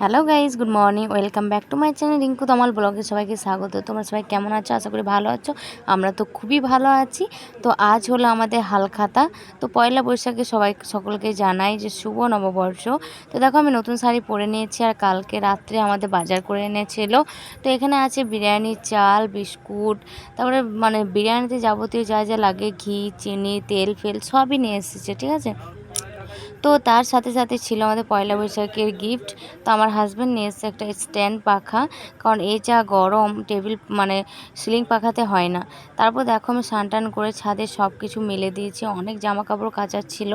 Hello guys good morning welcome back to my channel Rinku Tamal ব্লগে সবাইকে স্বাগত। তোমরা সবাই কেমন আছো? আশা করি ভালো আছো। আমরা তো খুবই ভালো আছি। তো আজ হলো আমাদের হালখাতা। তো পয়লা বৈশাখে সবাই সকলকে জানাই যে শুভ নববর্ষ। তো দেখো, আমি নতুন শাড়ি পরে নিয়েছি আর কালকে রাত্রে আমাদের বাজার করে এনেছিল। তো এখানে আছে বিরিয়ানি, চাল, বিস্কুট। তারপরে মানে বিরিয়ানিতে যাবতীয় যা যা লাগে, ঘি, চিনি, তেল, ফেল সবই নিয়ে এসেছে, ঠিক আছে? তো তার সাথে সাথে ছিল আমাদের পয়লা বৈশাখের গিফট তো আমার হাজব্যান্ড নিয়ে এসছে একটা স্ট্যান্ড পাখা, কারণ এই যা গরম টেবিল মানে সিলিং পাখাতে হয় না। তারপর দেখো আমি টান করে ছাদে সব কিছু মেলে দিয়েছি, অনেক জামা কাপড় কাচার ছিল।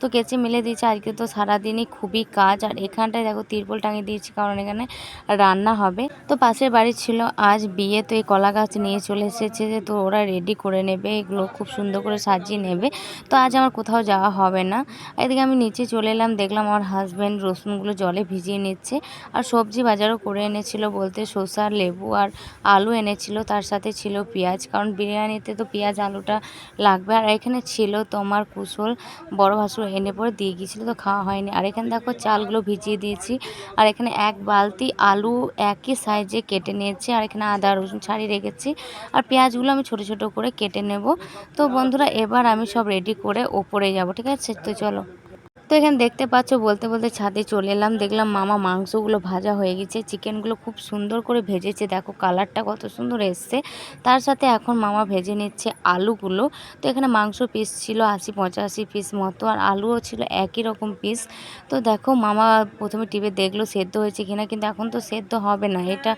তো কেচে মেলে দিয়েছি, আজকে তো সারাদিনই খুবই কাজ। আর এখানটায় দেখো তিরপল টাঙিয়ে দিয়েছি, কারণ এখানে রান্না হবে। তো পাশের বাড়ি ছিল, আজ বিয়ে, তো এই কলা গাছ নিয়ে চলে এসেছে যে, তো ওরা রেডি করে নেবে, এগুলো খুব সুন্দর করে সাজিয়ে নেবে। তো আজ আমার কোথাও যাওয়া হবে না। এদিকে আমি নিচে চলে এলাম, দেখলাম আমার হাজব্যান্ড রসুনগুলো জলে ভিজিয়ে নিচ্ছে আর সবজি বাজারও করে এনেছিল বলতে শসা, লেবু আর আলু এনেছিল, তার সাথে ছিল পেঁয়াজ। কারণ বিরিয়ানিতে তো পেঁয়াজ, আলুটা লাগবে। আর এখানে ছিল তোমার কুশল বড় ভাসুর এনে পরে দিয়ে গিয়েছিল, তো খাওয়া হয়নি। আর এখানে দেখো চালগুলো ভিজিয়ে দিয়েছি। আর এখানে এক বালতি আলু একই সাইজে কেটে নিয়েছি। আর এখানে আদা, রসুন ছাড়িয়ে রেখেছি। আর পেঁয়াজগুলো আমি ছোট ছোট করে কেটে নেব। তো বন্ধুরা, এবার আমি সব রেডি করে ওপরে যাব, ঠিক আছে? তো চলো। তো এখানে দেখতে পাচ্ছ, বলতে বলতে ছাদে চলে এলাম। দেখলাম মামা মাংসগুলো ভাজা হয়ে গেছে, চিকেনগুলো খুব সুন্দর করে ভেজেছে। দেখো কালারটা কত সুন্দর এসছে। তার সাথে এখন মামা ভেজে নিচ্ছে আলুগুলো। তো এখানে মাংস পিস ছিল আশি পঁচাশি পিস মতো, আর আলুও ছিল একই রকম পিস তো দেখো মামা প্রথমে টিভি দেখল সেদ্ধ হয়েছে কিনা, কিন্তু এখন তো সেদ্ধ হবে না। এটা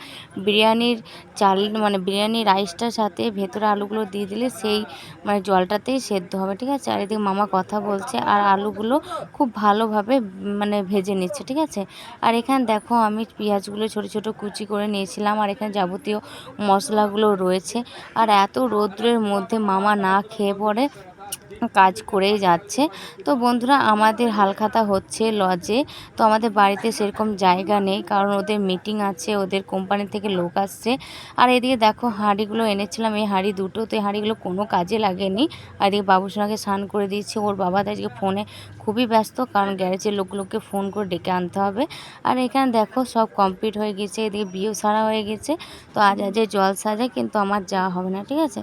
বিরিয়ানির চাল মানে বিরিয়ানি রাইসটার সাথে ভেতরে আলুগুলো দিয়ে দিলে সেই মানে জলটাতেই সেদ্ধ হবে, ঠিক আছে? চারিদিকে মামা কথা বলছে, আর আলুগুলো খুব ভালোভাবে মানে ভেজে নিচ্ছে, ঠিক আছে? আর এখানে দেখো আমি পেঁয়াজগুলো ছোট ছোট কুচি করে নিয়েছিলাম, আর এখানে যাবতীয় মশলাগুলো রয়েছে। আর এত রৌদ্রের মধ্যে মামা না খেয়ে পরে কাজ করেই যাচ্ছে। তো বন্ধুরা, আমাদের হালখাতা হচ্ছে লজে। তো আমাদের বাড়িতে সেরকম জায়গা নেই, কারণ ওদের মিটিং আছে, ওদের কোম্পানি থেকে লোক আসছে। আর এদিকে দেখো, হাঁড়িগুলো এনেছিলাম, এই হাঁড়ি দুটো, তো এই হাঁড়িগুলো কোনো কাজে লাগেনি। আর এদিকে বাবুসোনাকে স্নান করে দিয়েছি, ওর বাবা আজকে ফোনে খুবই ব্যস্ত, কারণ গ্যারেজের লোকগুলোকে ফোন করে ডেকে আনতে হবে। আর এখানে দেখো, সব কমপ্লিট হয়ে গেছে, এদিকে বিয়েও সারা হয়ে গেছে। তো আজ আজে জল সাজায় কিন্তু আমার যাওয়া হবে না, ঠিক আছে?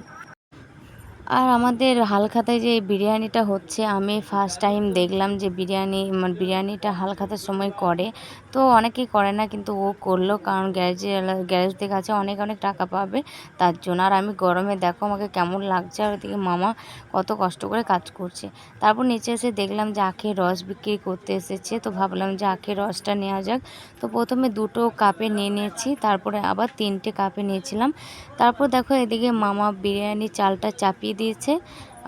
আর আমাদের হালখাতায় যে বিরিয়ানিটা হচ্ছে, আমি ফার্স্ট টাইম দেখলাম যে বিরিয়ানি মানে বিরিয়ানিটা হালখাতার সময় করে। তো অনেকেই করে না, কিন্তু ও করল, কারণ গ্যারেজে গ্যারেজ থেকে আছে, অনেক অনেক টাকা পাবে তার জন্য। আর আমি গরমে, দেখো আমাকে কেমন লাগছে, আর ওদিকে মামা কত কষ্ট করে কাজ করছে। তারপর নিচে এসে দেখলাম যে আখের রস বিক্রি করতে এসেছে, তো ভাবলাম যে আখের রসটা নেওয়া যাক। তো প্রথমে দুটো কাপে নিয়ে নিয়েছি, তারপরে আবার তিনটে কাপে নিয়েছিলাম। তারপর দেখো এদিকে মামা বিরিয়ানি চালটা চাপিয়ে দিয়েছে।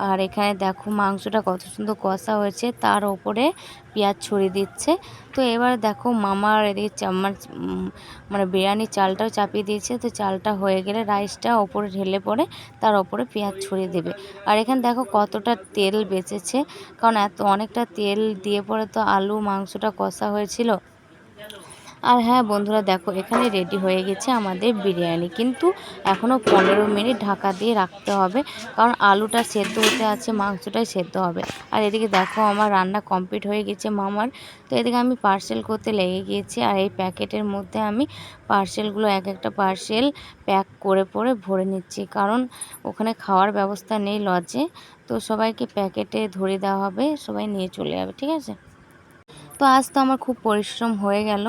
আর এখানে দেখো মাংসটা কত সুন্দর কষা হয়েছে, তার ওপরে পেঁয়াজ ছড়িয়ে দিচ্ছে। তো এবার দেখো মামার এদিকে চামচ মানে বিরিয়ানির চালটাও চাপিয়ে দিয়েছে। তো চালটা হয়ে গেলে রাইসটা ওপরে ঢেলে পরে তার ওপরে পেঁয়াজ ছড়িয়ে দেবে। আর এখানে দেখো কতটা তেল বেঁচেছে, কারণ এত অনেকটা তেল দিয়ে পরে তো আলু মাংসটা কষা হয়েছিল। আর হ্যাঁ বন্ধুরা, দেখো এখানে রেডি হয়ে গেছে আমাদের বিরিয়ানি। কিন্তু এখনও পনেরো মিনিট ঢাকা দিয়ে রাখতে হবে, কারণ আলুটা সেদ্ধ হতে আছে, মাংসটাই সেদ্ধ হবে। আর এদিকে দেখো আমার রান্না কমপ্লিট হয়ে গেছে মামার। তো এদিকে আমি পার্সেল করতে লেগে গিয়েছি, আর এই প্যাকেটের মধ্যে আমি পার্সেলগুলো এক একটা পার্সেল প্যাক করে পরে ভরে নিচ্ছি, কারণ ওখানে খাওয়ার ব্যবস্থা নেই লজে। তো সবাইকে প্যাকেটে ধরে দেওয়া হবে, সবাই নিয়ে চলে যাবে, ঠিক আছে? তো আজ তো আমার খুব পরিশ্রম হয়ে গেল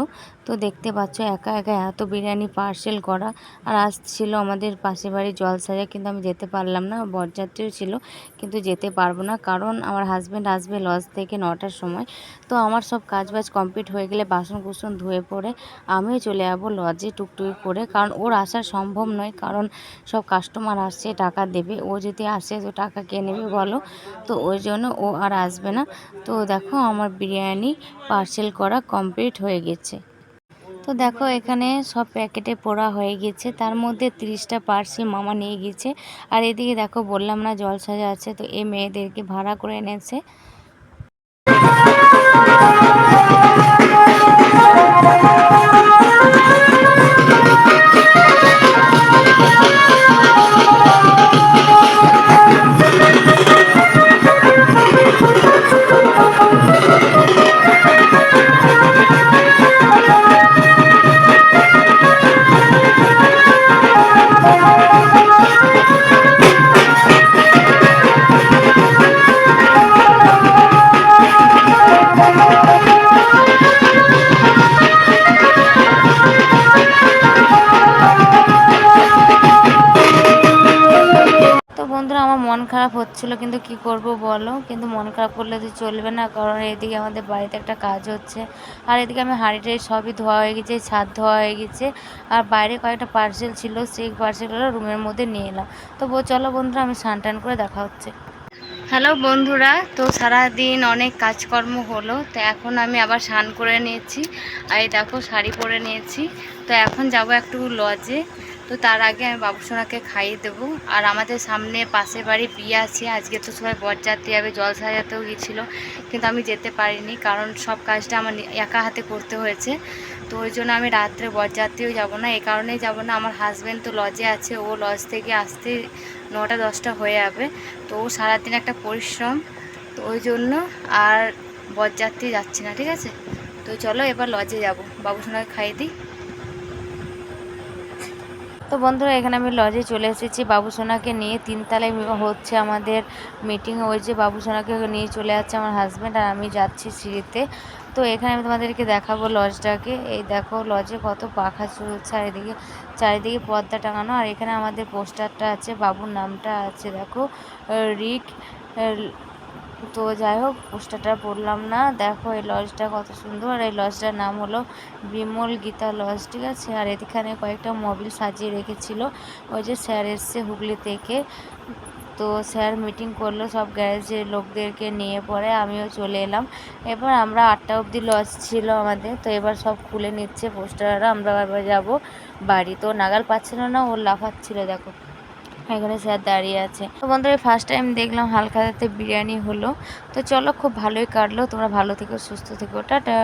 তো দেখতে পাচ্ছ, একা একা এত বিরিয়ানি পার্সেল করা। আর আজ ছিল আমাদের পাশের বাড়ি জলসাজা কিন্তু আমি যেতে পারলাম না, বরযাত্রীও ছিল, কিন্তু যেতে পারব না, কারণ আমার হাজব্যান্ড আসবে লজ থেকে নটার সময়। তো আমার সব কাজ বাজ কমপ্লিট হয়ে গেলে বাসন কুসন ধুয়ে পড়ে আমিও চলে যাব লজে টুকটুকি করে, কারণ ওর আসা সম্ভব নয়, কারণ সব কাস্টমার আসছে, টাকা দেবে, ও যদি আসে তো টাকা কে নেবে বলো? তো ওই জন্য ও আর আসবে না। তো দেখো আমার বিরিয়ানি পার্সেল করা কমপ্লিট হয়ে গেছে। তো দেখো, এখানে সব প্যাকেটে পোড়া হয়ে গেছে। তার মধ্যে ত্রিশটা পার্সি মামা নিয়ে গেছে। আর এদিকে দেখো, বললাম না জল সাজা আছে, তো এই মেয়েদেরকে ভাড়া করে এনেছে। বন্ধুরা, আমার মন খারাপ হচ্ছিল, কিন্তু কি করব বলো? কিন্তু মন খারাপ করলে তো চলবে না, কারণ এদিকে আমাদের বাড়িতে একটা কাজ হচ্ছে। আর এদিকে আমি হাঁড়িটা সবই ধোয়া হয়ে গেছে, ছাদ ধোয়া হয়ে গেছে। আর বাইরে কয়েকটা পার্সেল ছিল, সেই পার্সেলগুলো রুমের মধ্যে নিয়ে এলাম। তো চলো বন্ধুরা, আমি সান টান করে দেখা হচ্ছে। হ্যালো বন্ধুরা, তো সারাদিন অনেক কাজকর্ম হলো, তো এখন আমি আবার স্নান করে নিয়েছি। আর এই দেখো, শাড়ি পরে নিয়েছি। তো এখন যাব একটু লজে তো তার আগে আমি বাবুসোনাকে খাইয়ে দেবো। আর আমাদের সামনে পাশের বাড়ি বিয়ে আছে। আজকে তো সবাই বরযাত্রী যাবে জল সাজাতেও গিয়েছিল। কিন্তু আমি যেতে পারিনি কারণ সব কাজটা আমার একা হাতে করতে হয়েছে। তো ওই জন্য আমি রাত্রে বরযাত্রীও যাব না। এই কারণেই যাব না। আমার হাজব্যান্ড তো লজে আছে। ও লজ থেকে আসতে নটা, দশটা হয়ে যাবে। তো ও সারাদিন একটা পরিশ্রম। তো ওই জন্য আর বরযাত্রী যাচ্ছি না, ঠিক আছে? তো চলো এবার লজে যাব। বাবুসোনাকে খাইয়ে দিই। তো বন্ধুরা, এখানে আমি লজে চলে এসেছি। বাবুসোনাকে নিয়ে তিনতলায় হচ্ছে আমাদের মিটিং হয়েছে বাবুসোনাকে নিয়ে চলে যাচ্ছে আমার হাজব্যান্ড আর আমি যাচ্ছি সিঁড়িতে। তো এখানে আমি তোমাদেরকে দেখাবো লজটাকে এই দেখো লজে কত পাখা চলছে আর এদিকে চারিদিকে পর্দা টাঙানো। আর এখানে আমাদের পোস্টারটা আছে, বাবুর নামটা আছে, দেখো রিক তো যাই হোক, পোস্টারটা পড়লাম না। দেখো এই লজটা কত সুন্দর। আর এই লজটার নাম হলো বিমল গীতা লজ, ঠিক আছে? আর এখানে কয়েকটা মোবিল সাজিয়ে রেখেছিল। ওই যে স্যার এসছে হুগলি থেকে। তো স্যার মিটিং করল, সব গ্যারেজের লোকদেরকে নিয়ে পরে আমিও চলে এলাম। এবার আমরা আটটা অবধি লজ ছিল আমাদের, তো এবার সব খুলে নিচ্ছে পোস্টাররা। আমরা এবার যাব বাড়ি। তো নাগাল পাচ্ছিল না ও লাফাচ্ছিল, দেখো। এখানে স্যার দাঁড়িয়ে আছে। তো বন্ধুরা ফার্স্ট টাইম দেখলাম হালখাতাতে বিরিয়ানি হলো। তো চলো, খুব ভালোই কাটলো। তোমরা ভালো থেকো, সুস্থ থেকো। টাটা।